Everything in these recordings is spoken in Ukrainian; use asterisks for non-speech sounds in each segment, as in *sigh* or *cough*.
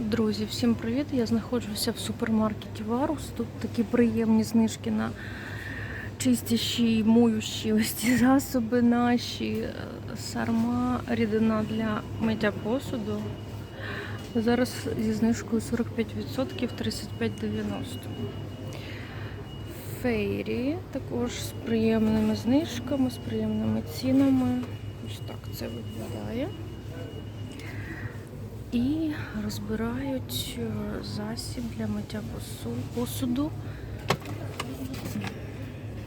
Друзі, всім привіт! Я знаходжуся в супермаркеті Варус. Тут такі приємні знижки на чистящі, муючі *laughs* ось ці засоби наші. Сарма, рідина для миття посуду. Зараз зі знижкою 45% 35,90. Фейрі також з приємними знижками, з приємними цінами. Ось так це виглядає. І розбирають е, засіб для миття посуду.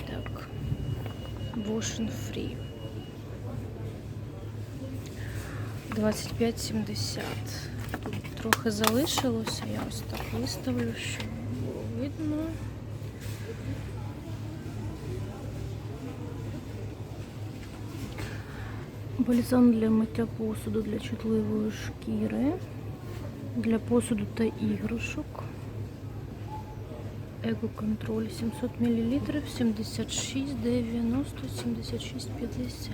Так. Wash Free. 25,70. Тут трохи залишилося. Я ось так виставлю, щоб було видно. Бальзам для миття посуду для чутливої шкіри, для посуду та іграшок. Екоконтроль 700 мл 76,90, 76,50.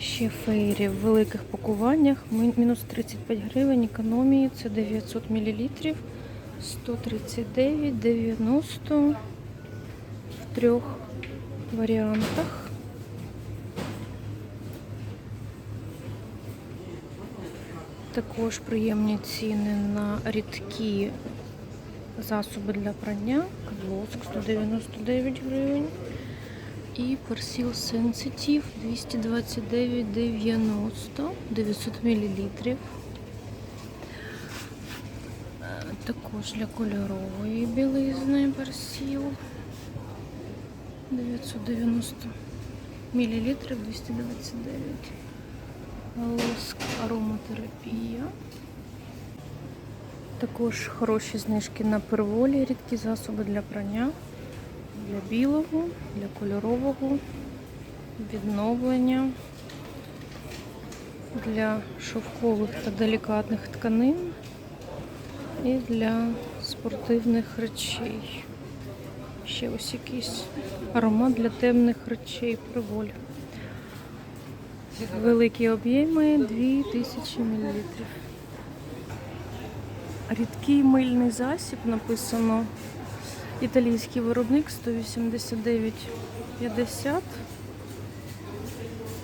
Ще фейрі в великих пакуваннях. Мінус 35 гривень, економії це 900 мл 139,90 в трьох варіантах. Також приємні ціни на рідкі засоби для прання. Каблоск 199 гривень. І Persil Sensitive 229,90 900 мл. Також для кольорової білизни Persil 990 мл 229. Лоск ароматерапія. Також хороші знижки на перволі, рідкі засоби для прання, для білого, для кольорового, відновлення, для шовкових та делікатних тканин і для спортивних речей. Ще ось якийсь аромат для темних речей приволь. Великі об'єми 2000 мл. Рідкий мильний засіб написано італійський виробник 189,50.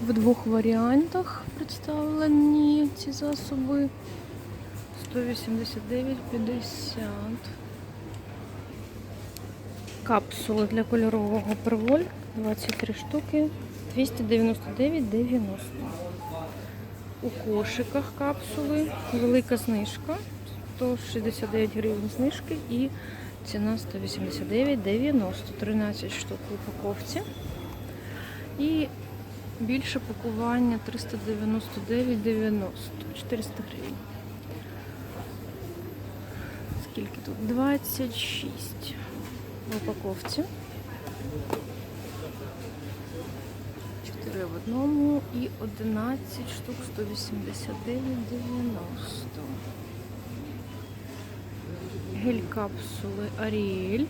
В двох варіантах представлені ці засоби 189,50. Капсули для кольорового перволь 23 штуки 299,90. У кошиках капсули велика знижка 169 гривень знижки і ціна 189,90. 13 штук в упаковці. І більше пакування 399,90. 400 гривень. Скільки тут? 26 в упаковці. 4 в одному і 11 штук 189,90. Гель капсули Аріель.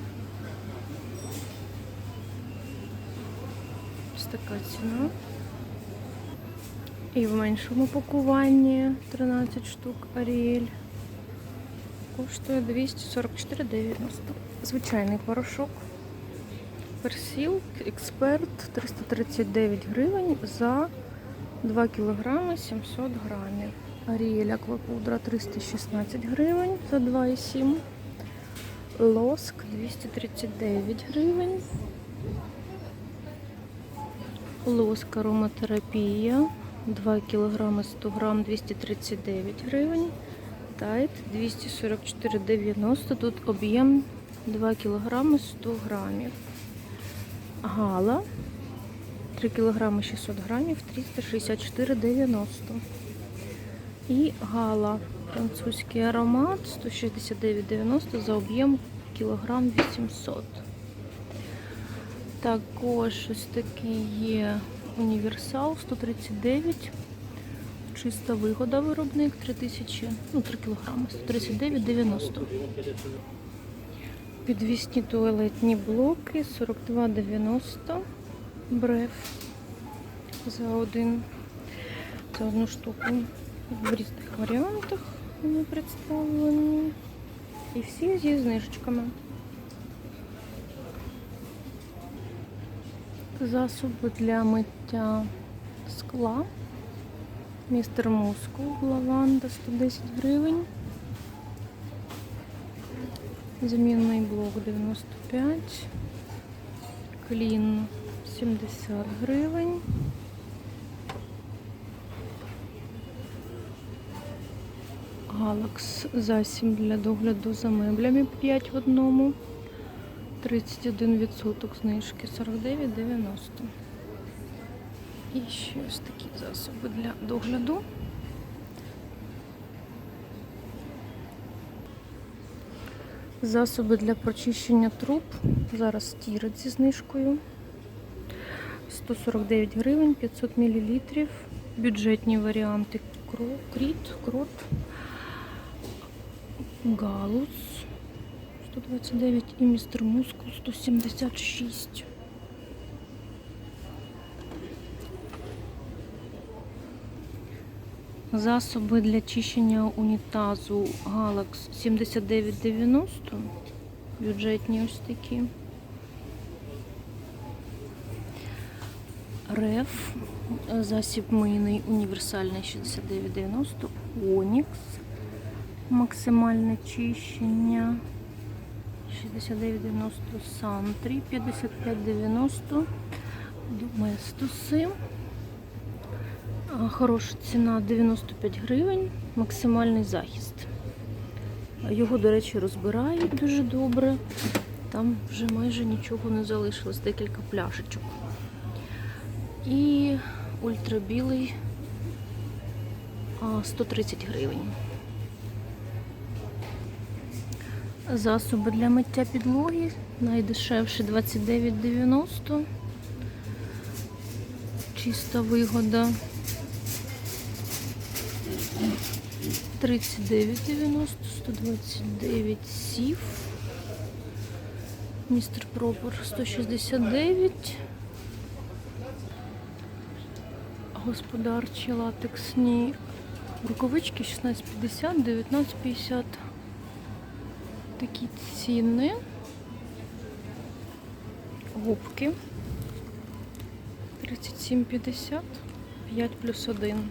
Ось така ціна. І в меншому пакуванні 13 штук Аріель. Коштує 244,90. Звичайний порошок. Персіл Експерт 339 гривень за 2 кг 700 грамів. Аріель Аквапудра 316 гривень за 2,7. Лоск 239 гривень. Лоск ароматерапія 2 кг 100 грам 239 гривень. Тайт 244,90. Тут об'єм 2 кг 100 грамів. Гала 3 кг 600 грамів 364,90. І гала французький аромат 169,90 за об'єм кілограм 800. Також ось такий є універсал 139. Чиста вигода виробник 3000, ну 3 кг 139,90. Підвісні туалетні блоки 42,90 бреф за один. Це одну штуку в різних варіантах вони представлені. І всі зі знижечками. Засоби для миття скла. Містер Мускул, лаванда 110 гривень. Замінний блок 95. Клін 70 гривень. Галакс засіб для догляду за меблями 5 в одному. 31% знижки 49,90. І ще ось такі засоби для догляду. Засоби для прочищення труб. Зараз стірить зі знижкою. 149 гривень, 500 мл. Бюджетні варіанти кріт, крот, галус 129 і містер мускул 176. Засоби для чищення унітазу Galax 79,90. Бюджетні ось такі. Реф. Засіб мийний універсальний 69,90. Онікс. Максимальне чищення 69,90 Сантрі, 55,90 Доместоси. Хороша ціна 95 гривень, максимальний захист. Його, до речі, розбирають дуже добре. Там вже майже нічого не залишилось, декілька пляшечок. І ультрабілий 130 гривень. Засоби для миття підлоги найдешевше 29,90. Чиста вигода 39,90, 129 сів. Містер Пропор 169. Господарчі латексні рукавички 16,50, 19,50 такі ціни. Губки 37,50, 5 плюс 1.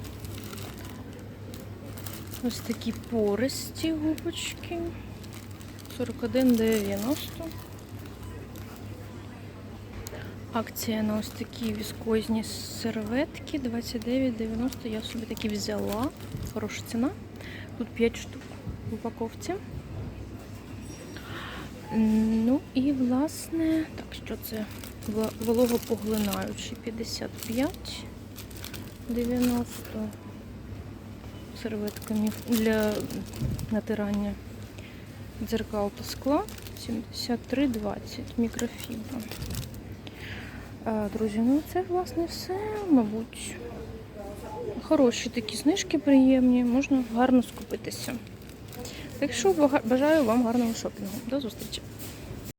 Ось такі пористі губочки 41,90. Акція на ось такі віскозні серветки 29,90. Я собі такі взяла. Хороша ціна. Тут 5 штук в упаковці. Ну і власне, так що це Ва- вологопоглинаючий 55, 90 серветками для натирання дзеркал та скла 73,20 мікрофібра. Друзі, ну це власне все, мабуть. Хороші такі знижки приємні, можна гарно скупитися. Так що бажаю вам гарного шопінгу. До зустрічі!